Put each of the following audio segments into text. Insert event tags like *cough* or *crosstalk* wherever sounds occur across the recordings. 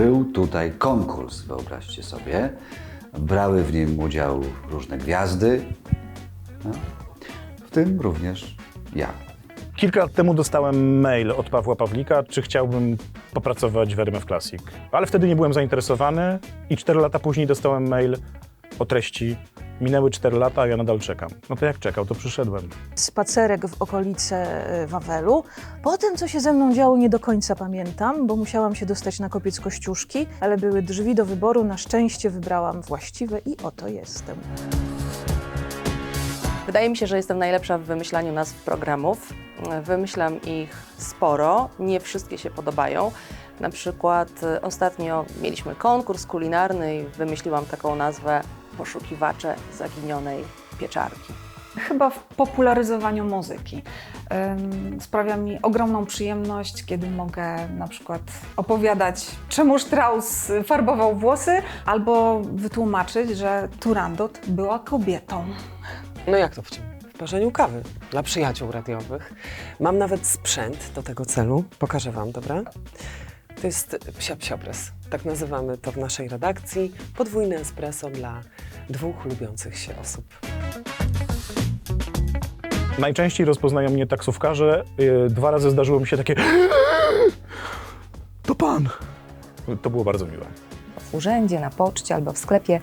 był tutaj konkurs, wyobraźcie sobie. Brały w nim udział różne gwiazdy, no, w tym również ja. Kilka lat temu dostałem mail od Pawła Pawlika, czy chciałbym popracować w RMF Classic. Ale wtedy nie byłem zainteresowany i cztery lata później dostałem mail o treści minęły cztery lata, a ja nadal czekam. No to jak czekał, to przyszedłem. spacerek w okolice e, Wawelu. Potem, co się ze mną działo, nie do końca pamiętam, bo musiałam się dostać na kopiec Kościuszki, ale były drzwi do wyboru. Na szczęście wybrałam właściwe i oto jestem. Wydaje mi się, że jestem najlepsza w wymyślaniu nazw programów. Wymyślam ich sporo, nie wszystkie się podobają. Na przykład y, ostatnio mieliśmy konkurs kulinarny i wymyśliłam taką nazwę Poszukiwacze zaginionej pieczarki. Chyba w popularyzowaniu muzyki. Sprawia mi ogromną przyjemność, kiedy mogę na przykład opowiadać, czemu Strauss farbował włosy, albo wytłumaczyć, że Turandot była kobietą. No jak to w czym? W parzeniu kawy dla przyjaciół radiowych. Mam nawet sprzęt do tego celu. Pokażę Wam, dobra? To jest psia psiopres. Tak nazywamy to w naszej redakcji. Podwójne espresso dla dwóch lubiących się osób. Najczęściej rozpoznają mnie taksówkarze. Yy, Dwa razy zdarzyło mi się takie to pan. To było bardzo miłe. w urzędzie, na poczcie albo w sklepie,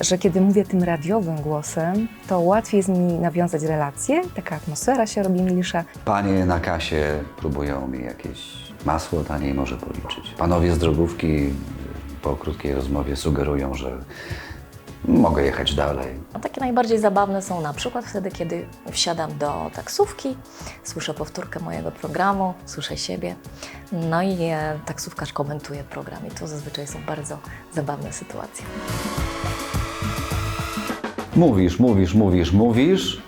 że kiedy mówię tym radiowym głosem, to łatwiej jest mi nawiązać relacje, taka atmosfera się robi milsza. Panie na kasie próbują mi jakieś masło taniej może policzyć. Panowie z drogówki po krótkiej rozmowie sugerują, że mogę jechać dalej. No, takie najbardziej zabawne są na przykład wtedy, kiedy wsiadam do taksówki, słyszę powtórkę mojego programu, słyszę siebie, no i e, taksówkarz komentuje program i to zazwyczaj są bardzo zabawne sytuacje. Mówisz, mówisz, mówisz, mówisz,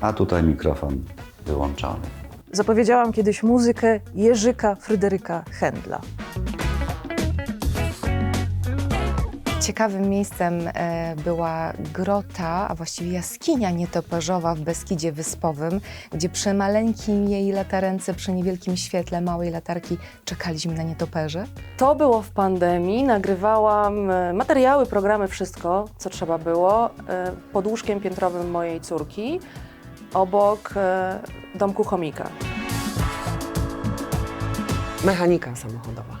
a tutaj mikrofon wyłączony. Zapowiedziałam kiedyś muzykę Jerzyka Fryderyka Händla. Ciekawym miejscem e, była grota, a właściwie jaskinia nietoperzowa w Beskidzie Wyspowym, gdzie przy maleńkim jej latarence, przy niewielkim świetle małej latarki czekaliśmy na nietoperze. To było w pandemii. Nagrywałam e, materiały, programy, wszystko, co trzeba było, e, pod łóżkiem piętrowym mojej córki, obok e, domku chomika. Mechanika samochodowa.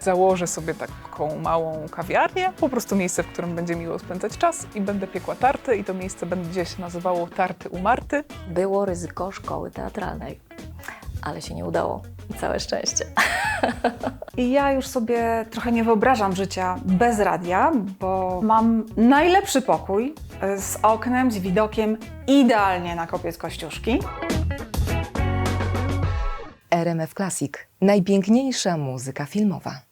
Założę sobie taką małą kawiarnię, po prostu miejsce, w którym będzie miło spędzać czas i będę piekła tarty i to miejsce będzie się nazywało Tarty u Marty. Było ryzyko szkoły teatralnej, ale się nie udało. Całe szczęście. *laughs* I ja już sobie trochę nie wyobrażam życia bez radia, bo mam najlepszy pokój y, z oknem, z widokiem idealnie na kopiec Kościuszki. RMF Classic. Najpiękniejsza muzyka filmowa.